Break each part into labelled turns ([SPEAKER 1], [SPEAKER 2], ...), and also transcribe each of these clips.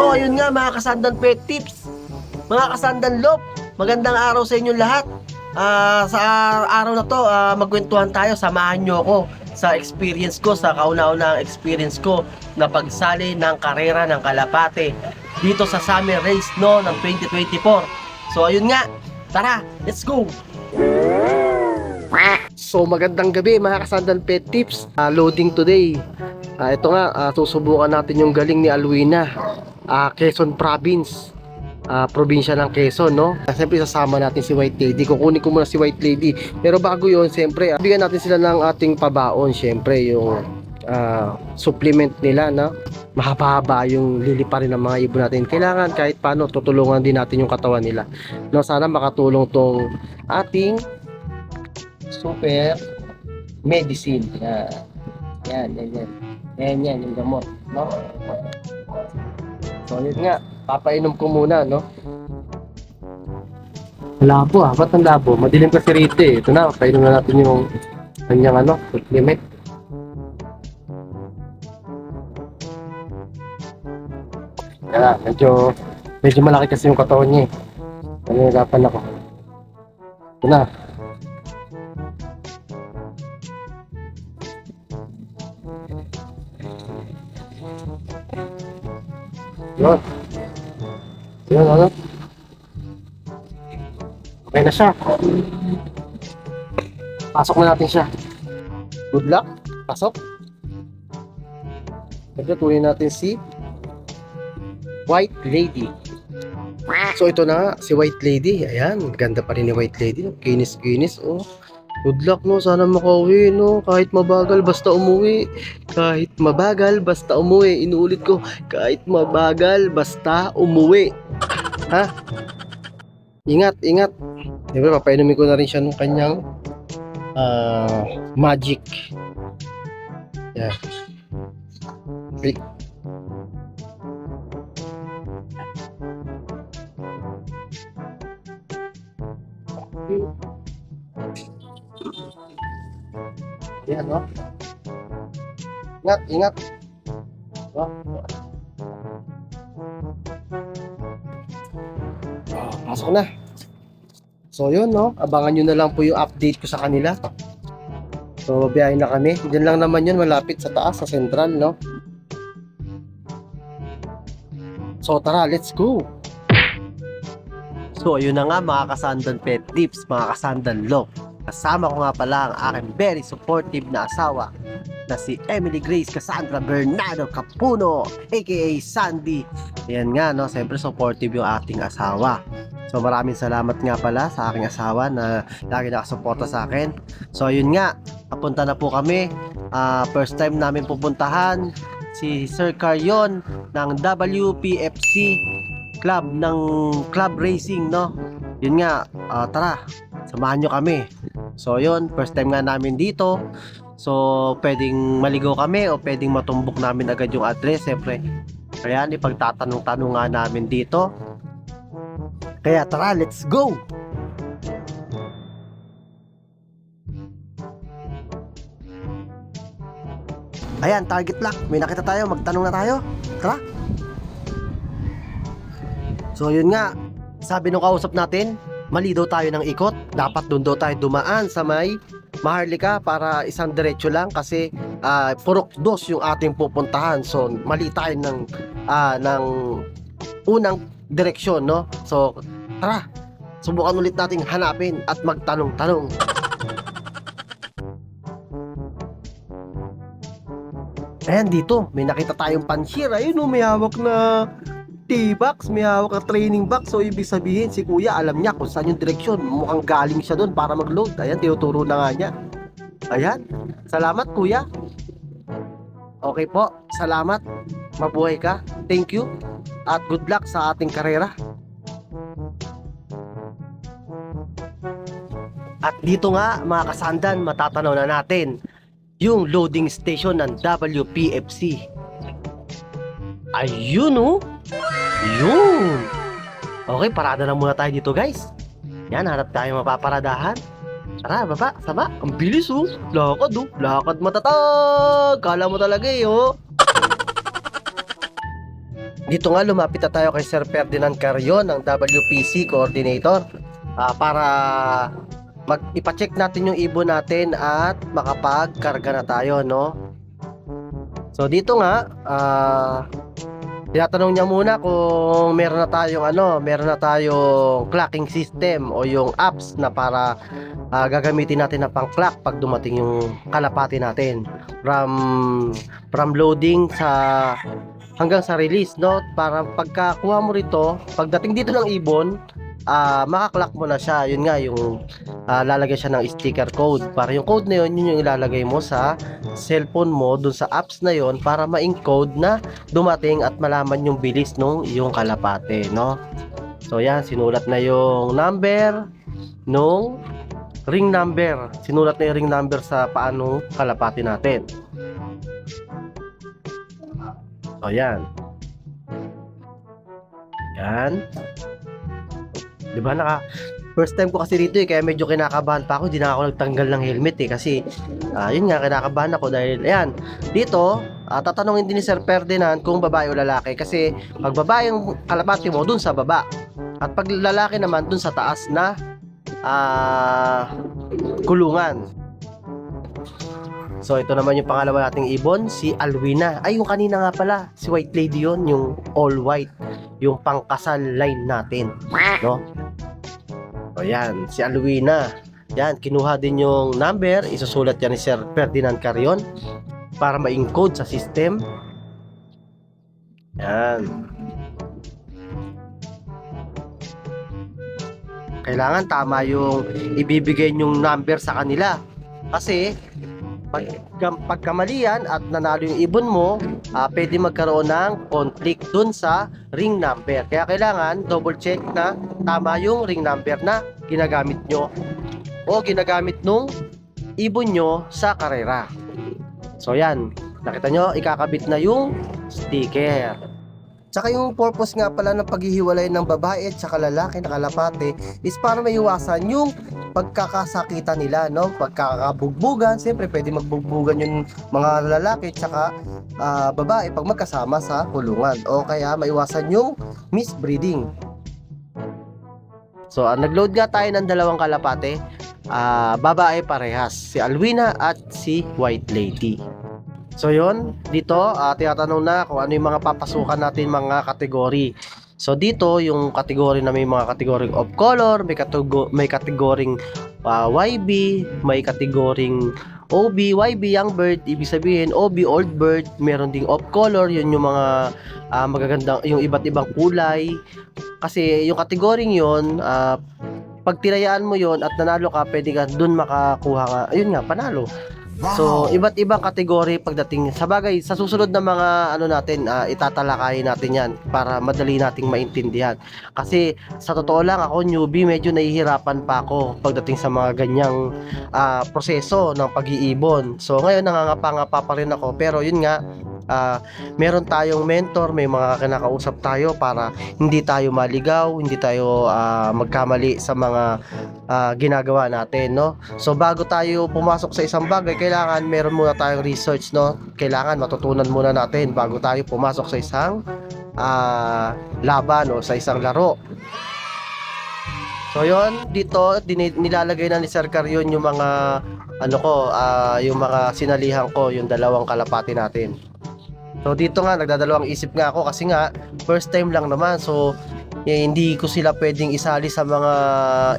[SPEAKER 1] So ayun nga mga kasandan pet tips. Mga kasandan lop, magandang araw sa inyong lahat. Ah, sa araw na to, ah, magkwentuhan tayo. Samahan nyo ako sa experience ko, sa kauna-unang experience ko na pagsali ng karera ng Kalapate dito sa Summer Race no ng 2024. So ayun nga, tara, let's go! So magandang gabi mga kasandan pet tips. Ah, loading today. Ah, ito nga, ah, susubukan natin yung galing ni Alwina. Ah, Quezon Province. Ah, probinsya ng Quezon, no? Ah, Siyempre sasama natin si White Lady. Kukunin ko muna si White Lady. Pero bago yon siyempre, ah, bigyan natin sila ng ating pabaon. Siyempre, yung ah, supplement nila, no? Mahaba-haba yung liliparin ng mga ibon natin. Kailangan kahit paano, tutulungan din natin yung katawan nila. No, sana makatulong tong ating super medicine. Yan. Yan, yan, yan. Yan, yan, yung gamot. No? So, yun nga. Papainom ko muna, no? Labo ah. Ba't ang labo? Madilim kasi rito eh. Ito na, painom na natin yung kanyang ano, supplement. Kaya, medyo, medyo malaki kasi yung katawan niya eh. Nangyagapan ako. Ito na. Yun. Yun, ano? Okay na siya. Pasok na natin siya. Good luck. Pasok. Ito, tuloy natin si White Lady. So ito na si White Lady. Ayan, ganda pa rin ni White Lady. Kinis-kinis, oh. Good luck, no? Sana makauwi, no? Kahit mabagal, basta umuwi. Kahit mabagal, basta umuwi. Inuulit ko, kahit mabagal, basta umuwi. Ha? Ingat, ingat. Siyempre, papainumin ko na rin siya ng kanyang ah, magic. Yan. Wait. Yan, no? Ingat, ingat. No? Ah, pasok na. So yun no, abangan nyo na lang po yung update ko sa kanila. So biyahe na kami. Diyan lang naman yun, malapit sa taas, sa central, no? So tara, let's go! So ayun na nga mga kasandan pet tips, mga kasandan love. Kasama ko nga pala ang aking very supportive na asawa na si Emily Grace Cassandra Bernardo Capuno aka Sandy. Ayan nga no, siyempre supportive yung ating asawa. So maraming salamat nga pala sa aking asawa na lagi nakasuporta sa akin. So ayun nga, papunta na po kami. Ah, first time namin pupuntahan si Sir Carrion ng WPFC Club ng Club Racing no. Yun nga, ah, tara, samahan nyo kami. So yun, first time nga namin dito. So pwedeng maligaw kami o pwedeng matumbok namin agad yung address. Siyempre, kaya ipagtatanong-tanong nga namin dito. Kaya tara, let's go! Ayan, target lock. May nakita tayo. Magtanong na tayo. Tara. So, yun nga. Sabi nung kausap natin, mali daw tayo ng ikot. Dapat doon daw tayo dumaan sa may Maharlika para isang diretso lang kasi ah, purok dos yung ating pupuntahan. So, mali tayo ng, ah, ng unang direksyon, no? So, tara. Subukan ulit nating hanapin at magtanong-tanong. Ayan dito, may nakita tayong panshir. Ayun o, may hawak na T-box, may hawak na training box. So, ibig sabihin, si kuya alam niya kung saan yung direksyon. Mukhang galing siya doon para mag-load. Ayan, tinuturo na nga niya. Ayan, salamat kuya. Okay po, salamat. Mabuhay ka. Thank you. At good luck sa ating karera. At dito nga, mga kasandan, matatanaw na natin yung loading station ng WPFC. Ayun oh! Yun! Okay, parada na muna tayo dito guys. Yan, hanap tayo mapaparadahan. Tara, baba, sama. Ang bilis oh. Lakad oh. Lakad matatag. Kala mo talaga eh oh. dito nga lumapit na tayo kay Sir Ferdinand Carrion ng WPC Coordinator ah, para mag ipa-check natin yung ibon natin at makapagkarga na tayo no so dito nga ah, tinatanong niya muna kung meron na tayong ano meron na tayong clocking system o yung apps na para ah, gagamitin natin na pang clock pag dumating yung kalapati natin. From from loading sa hanggang sa release no? Para pagkakuha mo rito pagdating dito ng ibon ah makaklak mo na siya. Yun nga yung ah, lalagay siya ng sticker code. Para yung code na yun yun yung ilalagay mo sa cellphone mo dun sa apps na yun para ma-encode na dumating at malaman yung bilis nung yung kalapate no? So yan sinulat na yung number nung ring number. Sinulat na yung ring number sa paano kalapati natin. So, yan. Yan. Di ba naka First time ko kasi dito eh, kaya medyo kinakabahan pa ako. Hindi na ako nagtanggal ng helmet eh. Kasi, ah, yun nga, kinakabahan ako dahil, ayan, dito, ah, tatanungin din ni Sir Ferdinand kung babae o lalaki. Kasi, pag babae yung kalapati mo, dun sa baba. At pag lalaki naman, dun sa taas na ah, kulungan. So ito naman yung pangalawa nating ibon, si Alwina. Ay yung kanina nga pala, si White Lady yon, yung all white, yung pangkasal line natin, no? O yan, si Alwina. Yan, kinuha din yung number, isusulat yan ni Sir Ferdinand Carion para ma-encode sa system. Yan. Kailangan tama yung ibibigay yung number sa kanila. Kasi pag pagkamalian at nanalo yung ibon mo, ah, pwede magkaroon ng conflict dun sa ring number. Kaya kailangan double check na tama yung ring number na ginagamit nyo o ginagamit nung ibon nyo sa karera. So yan, nakita nyo, ikakabit na yung sticker. Tsaka yung purpose nga pala ng paghihiwalay ng babae at saka lalaki na kalapate is para maiwasan yung pagkakasakitan nila, no? Pagkakabugbugan, siyempre pwede magbugbugan yung mga lalaki tsaka ah, babae pag magkasama sa kulungan. O kaya maiwasan yung misbreeding. So, ah, nag-load nga tayo ng dalawang kalapate. Ah, babae parehas, si Alwina at si White Lady. So, yon dito, ah, tinatanong na kung ano yung mga papasukan natin mga kategory. So dito yung kategory na may mga kategoring of color, may katego may kategoring ah, YB, may kategoring OB, YB young bird, ibig sabihin OB old bird, meron ding off color, yun yung mga ah, magagandang yung iba't ibang kulay. Kasi yung kategoring yun, ah, pag tinayaan mo yon at nanalo ka, pwede ka dun makakuha ka. Ayun nga, panalo. So, iba't ibang kategory pagdating sa bagay sa susunod na mga ano natin ah, itatalakayin natin 'yan para madali nating maintindihan. Kasi sa totoo lang ako newbie medyo nahihirapan pa ako pagdating sa mga ganyang ah, proseso ng pag-iibon. So ngayon nangangapa-ngapa pa rin ako pero yun nga ah, meron tayong mentor, may mga kinakausap tayo para hindi tayo maligaw, hindi tayo ah, magkamali sa mga ah, ginagawa natin, no? So bago tayo pumasok sa isang bagay, kailangan meron muna tayong research, no? Kailangan matutunan muna natin bago tayo pumasok sa isang ah, laban o sa isang laro. So yon dito nilalagay na ni Sir Carion yung mga ano ko, ah, yung mga sinalihan ko, yung dalawang kalapati natin. So dito nga nagdadalawang isip nga ako kasi nga first time lang naman. So eh, hindi ko sila pwedeng isali sa mga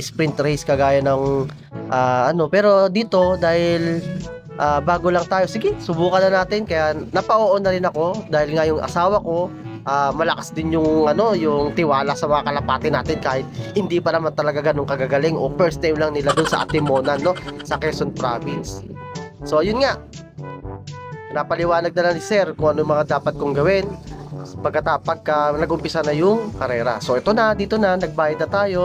[SPEAKER 1] sprint race kagaya ng ah, ano. Pero dito dahil ah, bago lang tayo sige subukan na natin. Kaya napao na rin ako dahil nga yung asawa ko ah, malakas din yung ano yung tiwala sa mga kalapati natin kahit hindi pa naman talaga ganun kagagaling o first time lang nila dun sa Atimonan no sa Quezon province. So yun nga napaliwanag na lang ni sir kung ano mga dapat kong gawin pagkata pagka nag-umpisa na yung karera. So ito na, dito na, nagbayad na tayo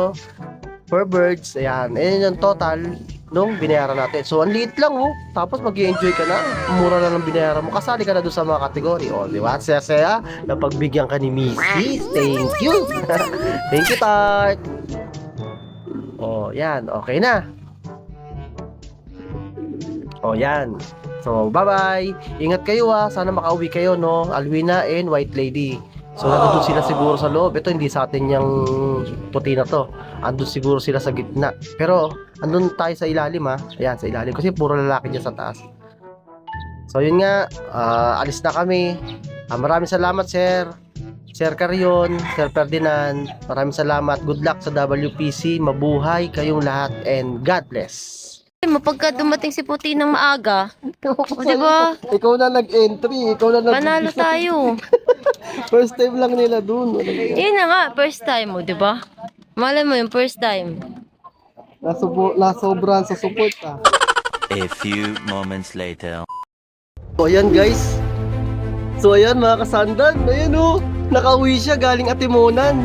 [SPEAKER 1] per birds. Ayan, ayan yung total nung binayaran natin. So ang liit lang oh. Tapos mag enjoy ka na. Mura na lang binayaran mo. Kasali ka na doon sa mga kategory. Oh, di ba? Saya-saya na pagbigyan ka ni Missy. Thank you. Thank you, Tart. Oh, yan. Okay na. Oh, yan. So, bye-bye. Ingat kayo ah. Sana makauwi kayo, no? Alwina and White Lady. So nandun sila siguro sa loob. Ito hindi sa atin yung puti na to. Andun siguro sila sa gitna. Pero andun tayo sa ilalim ha. Ayan, sa ilalim. Kasi puro lalaki dyan sa taas. So yun nga, ah, alis na kami. Ah, maraming salamat sir. Sir Carion, Sir Ferdinand, maraming salamat. Good luck sa WPC. Mabuhay kayong lahat and God bless.
[SPEAKER 2] Mapagka dumating si Puti ng maaga, o diba,
[SPEAKER 1] Ikaw na nag-entry, ikaw na nag
[SPEAKER 2] panalo tayo.
[SPEAKER 1] First time lang nila dun.
[SPEAKER 2] Yun na nga, first time mo, diba? Malay mo yung first time.
[SPEAKER 1] Nasubo, nasobran sa support ah.
[SPEAKER 3] A few moments later.
[SPEAKER 1] So ayan guys. So ayan mga kasandan. Ayan oh. Nakauwi siya galing Atimonan.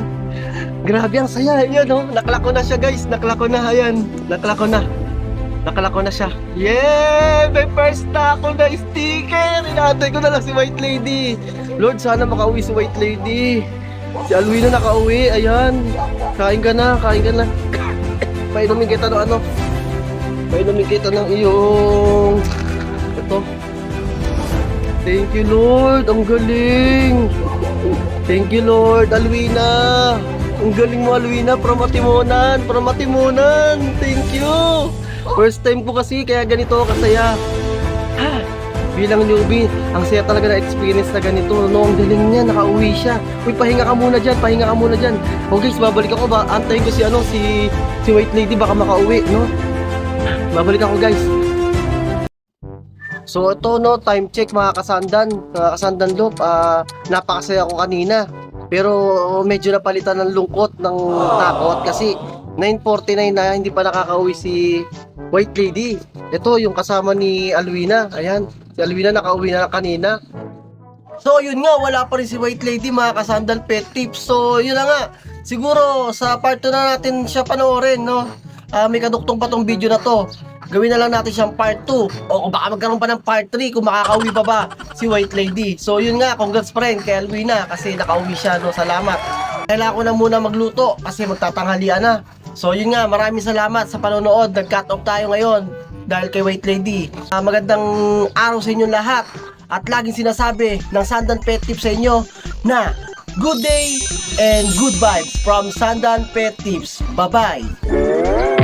[SPEAKER 1] Grabe ang saya. Ayan oh. Naklako na siya guys. Naklako na. Ayan. Naklako na. Naklako na siya. Yeah! May first na ako na sticker. Inaantay ko na lang si White Lady. Lord, sana makauwi si White Lady. Si Alwina nakauwi. Ayan. Kain ka na. Kain ka na. Painumin kita ng ano. Painumin kita ng iyong... Ito. Thank you, Lord. Ang galing. Thank you, Lord. Alwina. Ang galing mo, Alwina. From Atimonan. From Atimonan. Thank you. First time ko kasi, kaya ganito kasaya. Ha, bilang newbie, ang saya talaga na experience na ganito. No, ang galing niya, nakauwi siya. Uy, pahinga ka muna dyan, pahinga ka muna dyan. O guys, babalik ako ba? Antayin ko si ano, si si White Lady baka makauwi, no? Babalik ako guys. So ito no, time check mga kasandan, mga kasandan loop, ah napakasaya ko kanina. Pero medyo napalitan ng lungkot ng takot kasi 9.49 na hindi pa nakakauwi si White Lady. Ito yung kasama ni Alwina. Ayan, si Alwina nakauwi na kanina. So yun nga, wala pa rin si White Lady mga kasandal pet tips. So yun na nga, siguro sa part 2 na natin siya panoorin, no? Ah, may kaduktong pa tong video na to. Gawin na lang natin siyang part 2. O baka magkaroon pa ng part 3 kung makakauwi pa ba si White Lady. So yun nga, congrats rin kay Alwina kasi nakauwi siya, no? Salamat. Kailangan ko na muna magluto kasi magtatanghalian na. So yun nga, maraming salamat sa panonood. Nag-cut off tayo ngayon dahil kay White Lady. Ah, magandang araw sa inyong lahat. At laging sinasabi ng Sandan Pet Tips sa inyo na good day and good vibes from Sandan Pet Tips. Bye-bye!